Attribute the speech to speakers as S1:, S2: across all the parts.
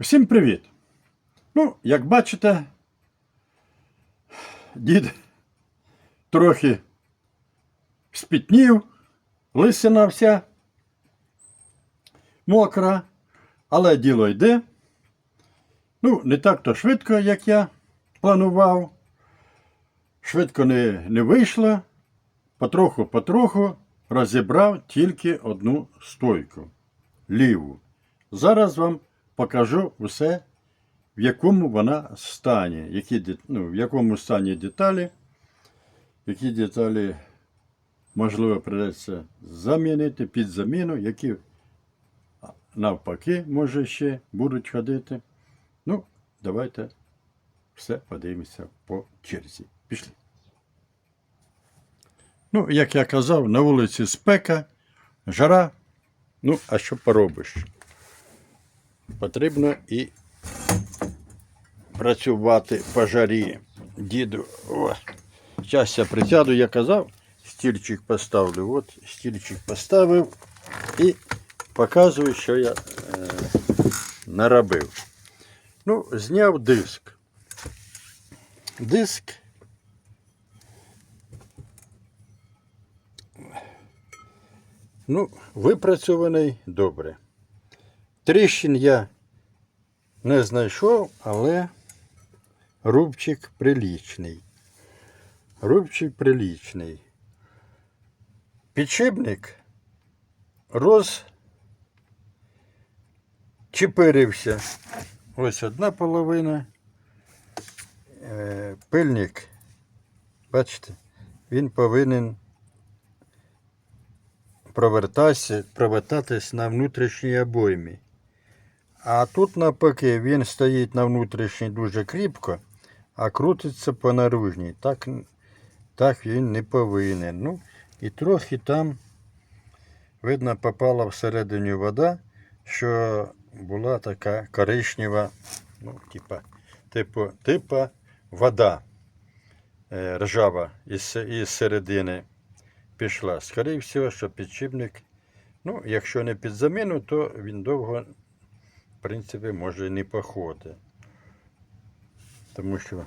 S1: Всім привіт! Ну, як бачите, дід трохи спітнів, лисина вся мокра, але діло йде. Ну, не так то швидко, як я планував. Швидко не, не вийшло. Потроху-потроху розібрав тільки одну стойку ліву. Зараз вам покажу все, в якому вона стані, які, ну, в якому стані деталі, які деталі, можливо, придеться замінити під заміну, які навпаки, може, ще будуть ходити. Ну, давайте все подивимося по черзі. Пішли. Ну, як я казав, на вулиці спека, жара. Ну, а що поробиш? Потрібно і працювати по жарі. Діду, о, зараз я присяду, я казав, стільчик поставлю. От стільчик поставив і показую, що я е, наробив. Ну, зняв диск. Диск. Ну, випрацьований добре. Тріщин я не знайшов, але рубчик прилічний. Рубчик прилічний. Підшипник розчепирився. Ось одна половина. Е, Пильник, бачите, він повинен провертатись на внутрішній обоймі. А тут навпаки він стоїть на внутрішній дуже кріпко, а крутиться по наружній. Так, так він не повинен. Ну, і трохи там, видно, попала всередині вода, що була така коричнева, ну, типа, типу, типа вода е, ржава із, із середини пішла. Скоріше всього, що підшипник, ну, якщо не під заміну, то він довго, в принципі, може і не походить. Тому що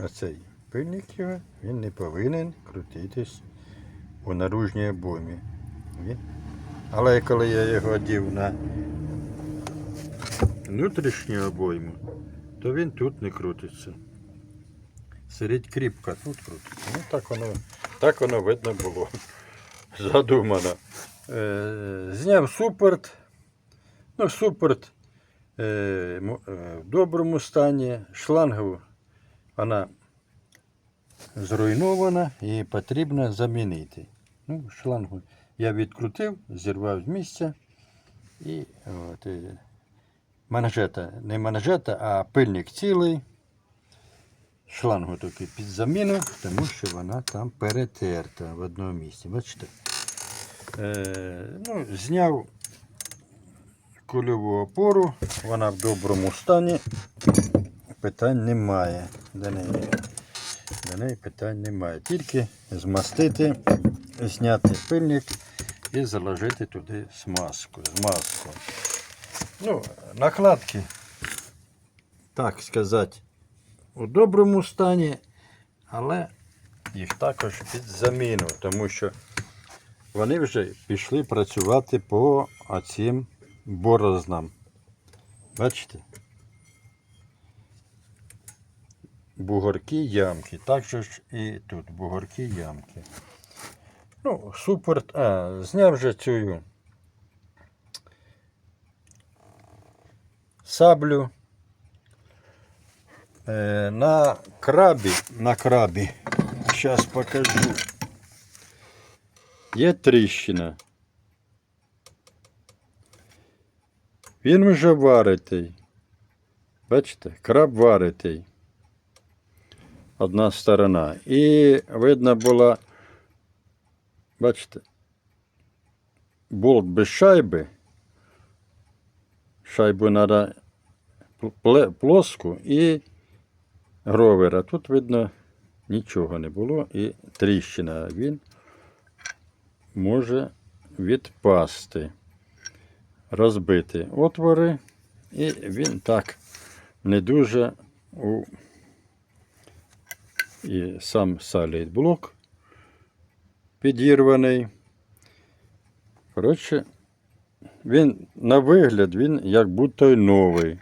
S1: оцей пильник його, він не повинен крутитись у наружній обоймі. Але коли я його одів на внутрішню обойму, то він тут не крутиться. Сидить кріпко, тут крутиться. Ну так воно, так воно видно було. Задумано. Е, зняв супорт. Ну, супорт в доброму стані. Шлангу вона зруйнована і потрібно замінити. Ну, шлангу я відкрутив, зірвав з місця. І от, е, манжета, не манжета, а пильник цілий. Шлангу таки під заміну, тому що вона там перетерта в одному місці. Бачите? Е, ну, зняв кульову опору, вона в доброму стані. Питань немає. До неї, до неї питань немає. Тільки змастити, зняти пильник і заложити туди смазку. змазку. Ну, накладки, так сказати, у доброму стані, але їх також під заміну, тому що вони вже пішли працювати по оцім борознам. Бачите? Бугорки ямки. Так же ж і тут бугорки ямки. Ну, супорт. А, зняв вже цю саблю. Е, на крабі, на крабі, зараз покажу. Є тріщина. Він вже варитий. Бачите, краб варитий. Одна сторона. І видно була, бачите, болт без шайби. Шайбу треба плоску і гровера. Тут видно нічого не було і тріщина. Він може відпасти, розбити отвори І він так не дуже у і сам саліт блок підірваний. Коротше, він на вигляд, він як будто й новий.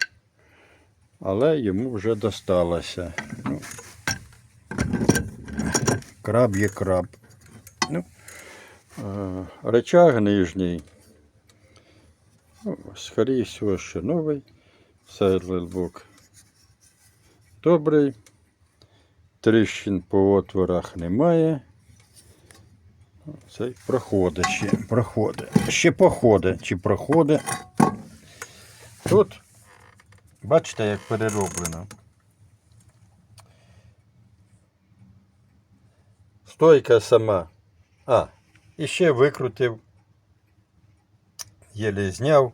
S1: Але йому вже досталося. Ну, краб є краб. Ну, е, речаг нижній. Ну, скоріше всього, що новий. Сайлбук добрий. Тріщин по отворах немає. Цей проходить ще. Проходить. Ще походить чи проходить. Тут, бачите, як перероблено. Стойка сама. А, і ще викрутив. Єле зняв.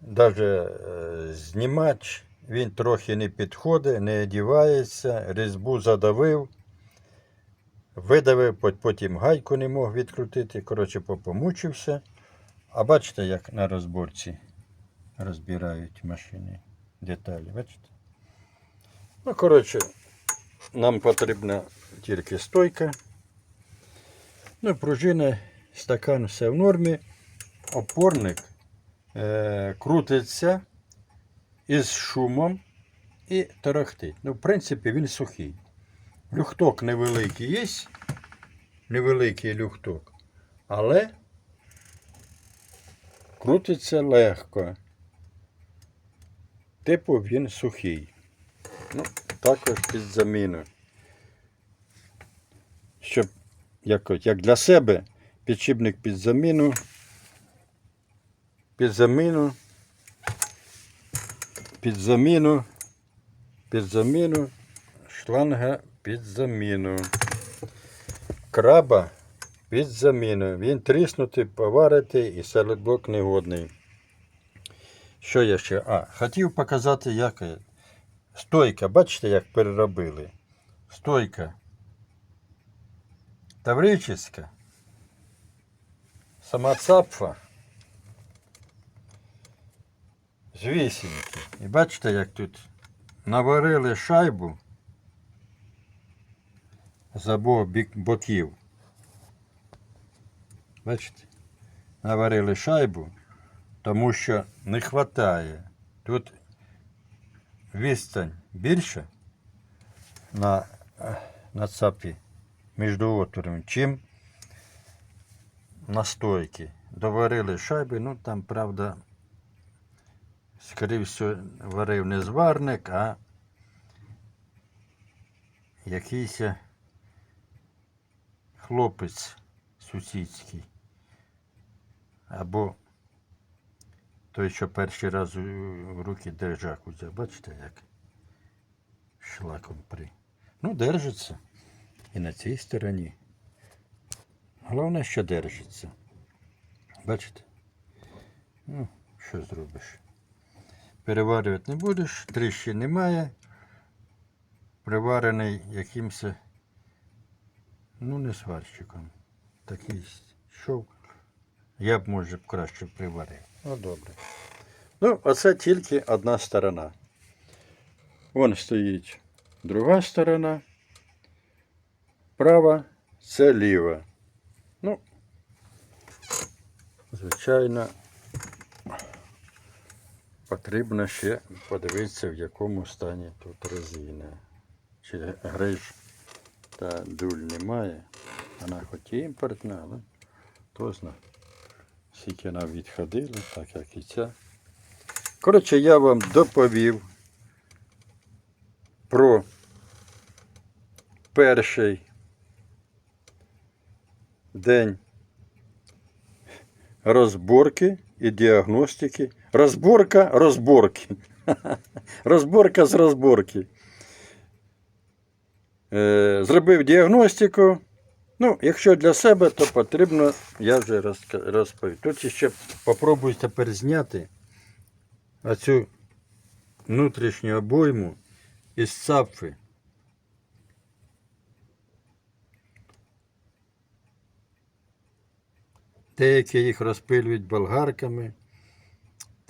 S1: Даже е, знімач він трохи не підходить, не одівається, різьбу задавив, видавив, потім гайку не мог відкрутити. Коротше, попомучився. А бачите, як на розборці розбирають машини деталі, бачите? Ну, коротше, нам потрібна тільки стойка. Ну, пружина, стакан, все в нормі. Опорник е, крутиться із шумом і тарахтить. Ну, в принципі, він сухий. Люхток невеликий є, невеликий люхток, але крутиться легко. Типу він сухий. Ну, також під заміну. Щоб як, як для себе підшипник під заміну. Під заміну. Під заміну. Під заміну. Шланга під заміну. Краба під заміну. Він тріснутий, поваритий і селедблок негодний. Що я ще? А, хотів показати, як стойка. Бачите, як переробили? Стойка. Таврическа. Сама цапфа. З. І бачите, як тут наварили шайбу з обох боків. Бачите? Наварили шайбу, тому що не вистачає. Тут відстань більша на, на цапі між отворами, чим на стойці. Доварили шайби, ну там, правда, скоріше варив не зварник, а якийсь хлопець сусідський. Або той, що перший раз у руки держак узяв. Бачите, як шлаком при. Ну, держиться. І на цій стороні. Головне, що держиться. Бачите? Ну, що зробиш? Переварювати не будеш, тріщин немає. Приварений якимось, ну, не сварщиком. Такий шов. Я б, може, краще приварив. Ну, добре. Ну, оце тільки одна сторона. Вон стоїть друга сторона. Права це ліва. Ну, звичайно, потрібно ще подивитися, в якому стані тут резина. Чи гриж та дуль немає. Вона хоч і імпортна, але хто знає. Скільки нам відходили, так як і ця. Коротше, я вам доповів про перший день розборки і діагностики. Розборка розборки. Розборка з розборки. Е, Зробив діагностику. Ну, якщо для себе, то потрібно, я вже розповів. Тут ще попробую тепер зняти оцю внутрішню обойму із цапфи. Деякі їх розпилюють болгарками,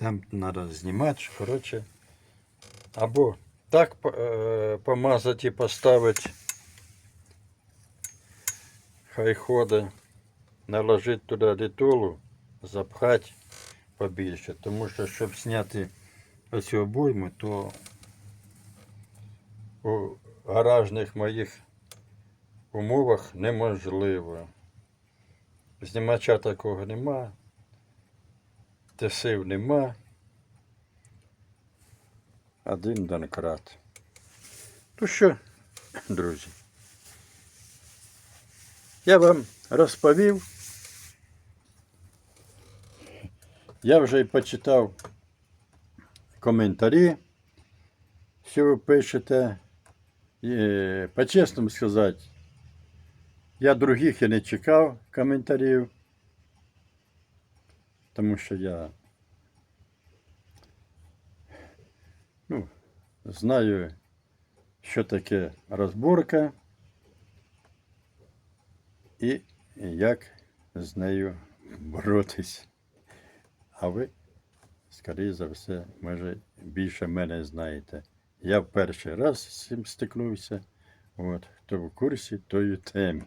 S1: Там треба знімати, коротше. Або так е, помазати і поставити. Хай ходить. Наложити туди літолу, запхати побільше. Тому що, щоб зняти оцю обойму, то у гаражних моїх умовах неможливо. Знімача такого нема, тесив нема. Один донкрат. То що, друзі? Я вам розповів. Я вже й почитав коментарі, що ви пишете. І, е, по-чесному сказати, я других і не чекав коментарів, тому що я ну, знаю, що таке розборка і як з нею боротись. А ви, скоріше за все, може, більше мене знаєте. Я в перший раз з цим стикнувся. От, хто в курсі, той у темі.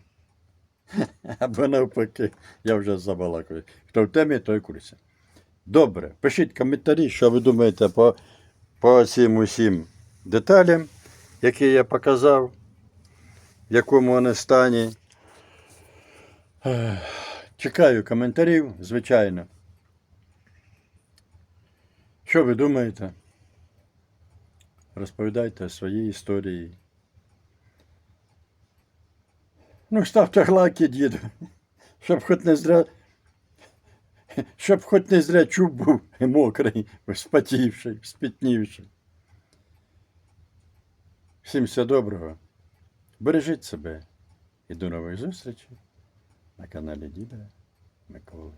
S1: Або навпаки, я вже забалакаю. Хто в темі, той курсі. Добре, пишіть коментарі, що ви думаєте по, по цим усім деталям, які я показав, в якому вони стані. Чекаю коментарів, звичайно. Що ви думаєте? Розповідайте свої історії. Ну, ставте лайки, діду, щоб хоч не зря. Щоб хоч не зря чуб був мокрий, спотівший, спітнівший. Всім всього доброго. Бережіть себе і до нових зустрічей на каналі Діда Миколи.